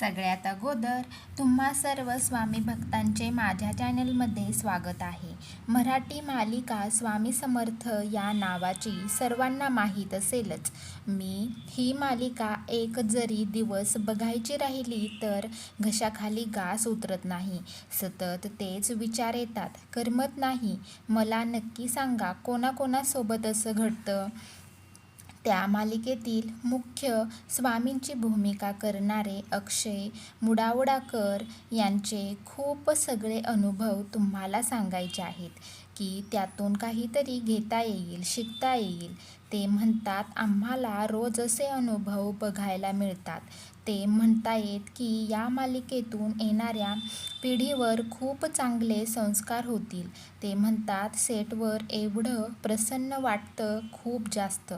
सगळ्यात अगोदर तुम्हा सर्व स्वामी भक्तांचे माझ्या चॅनलमध्ये स्वागत आहे. मराठी मालिका स्वामी समर्थ या नावाची सर्वांना माहीत असेलच. मी ही मालिका एक जरी दिवस बघायची राहिली तर घशाखाली घास उतरत नाही. सतत तेच विचार येतात. करमत नाही. मला नक्की सांगा कोणाकोणासोबत असं घडतं? त्या मालिकेतील मुख्य स्वामींची भूमिका करणारे अक्षय मुडावडाकर यांचे खूप सगळे अनुभव तुम्हाला सांगायचे आहेत. की त्यातून काहीतरी घेता येईल शिकता येईल. ते म्हणतात आम्हाला रोज असे अनुभव बघायला मिळतात ते म्हणतायत की या मालिकेतून येणाऱ्या पिढीवर खूप चांगले संस्कार होतील. ते म्हणतात सेटवर एवढं प्रसन्न वाटतं खूप जास्त.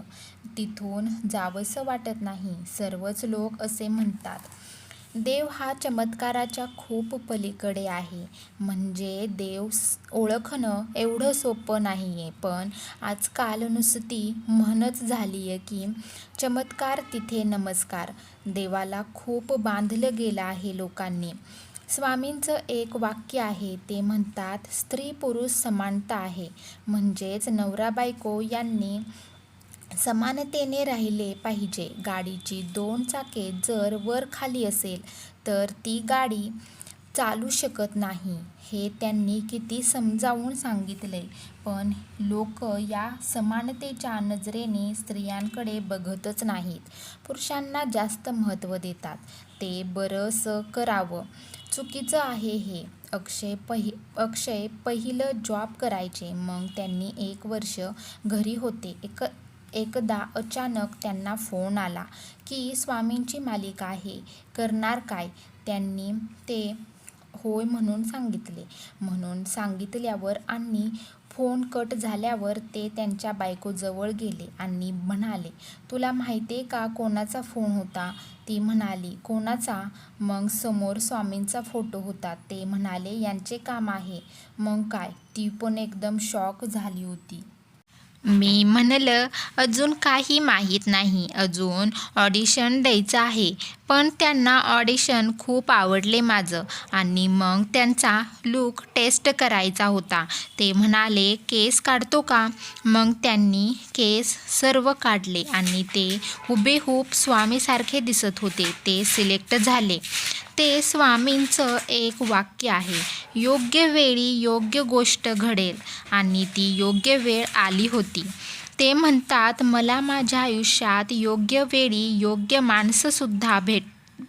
तिथून जावंसं वाटत नाही. सर्वच लोक असे म्हणतात. देव हा चमत्काराच्या खूप पलीकडे आहे. म्हणजे देव ओळखणं एवढं सोपं नाही आहे पण आजकाल नुसती म्हणच झाली आहे की चमत्कार तिथे नमस्कार. देवाला खूप बांधलं गेलं आहे लोकांनी. स्वामींचं एक वाक्य आहे ते म्हणतात स्त्री पुरुष समानता आहे. म्हणजेच नवरा बायको यांनी समानतेने राहिले पाहिजे. गाडीची दोन चाके जर वर खाली असेल तर ती गाडी चालू शकत नाही. हे त्यांनी किती समजावून सांगितले. पण लोक या समानतेच्या नजरेने स्त्रियांकडे बघतच नाहीत. पुरुषांना जास्त महत्त्व देतात. ते बरंसं करावं. चुकीचं आहे हे. अक्षय पहि अक्षय पहिलं जॉब करायचे. मग त्यांनी एक वर्ष घरी होते. एक एकदा अचानक त्यांना फोन आला की स्वामींची मालिका आहे करणार काय? त्यांनी ते होय म्हणून सांगितले. म्हणून सांगितल्यावर आणि फोन कट झाल्यावर ते त्यांच्या बायकोजवळ गेले आणि म्हणाले तुला माहिती आहे का कोणाचा फोन होता? ती म्हणाली कोणाचा? मग समोर स्वामींचा फोटो होता. ते म्हणाले यांचे काम आहे. मग काय? ती पण एकदम शॉक झाली होती. मी म्हणलं अजून काही माहीत नाही. अजून ऑडिशन द्यायचं आहे. पण त्यांना ऑडिशन खूप आवडले माझं. आणि मग त्यांचा लूक टेस्ट करायचा होता. ते म्हणाले केस काढतो का? मग त्यांनी केस सर्व काढले आणि ते हुबेहूब स्वामीसारखे दिसत होते. ते सिलेक्ट झाले. ते स्वामींचं एक वाक्य आहे योग्य वेळी योग्य गोष्ट घडेल. आणि ती योग्य वेळ आली होती. ते म्हणतात मला माझ्या आयुष्यात योग्य वेळी योग्य माणसंसुद्धा भेट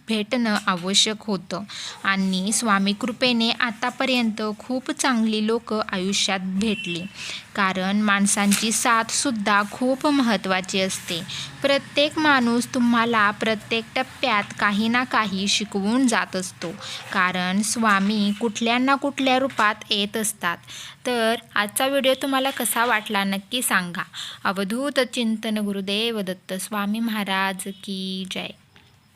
भेटणं आवश्यक होतं. आणि स्वामी कृपेने आतापर्यंत खूप चांगली लोक आयुष्यात भेटली. कारण माणसांची साथसुद्धा खूप महत्त्वाची असते. प्रत्येक माणूस तुम्हाला प्रत्येक टप्प्यात काही ना काही शिकवून जात असतो. कारण स्वामी कुठल्या ना कुठल्या रूपात येत असतात. तर आजचा व्हिडिओ तुम्हाला कसा वाटला नक्की सांगा. अवधूत चिंतन गुरुदेव दत्त स्वामी महाराज की जय.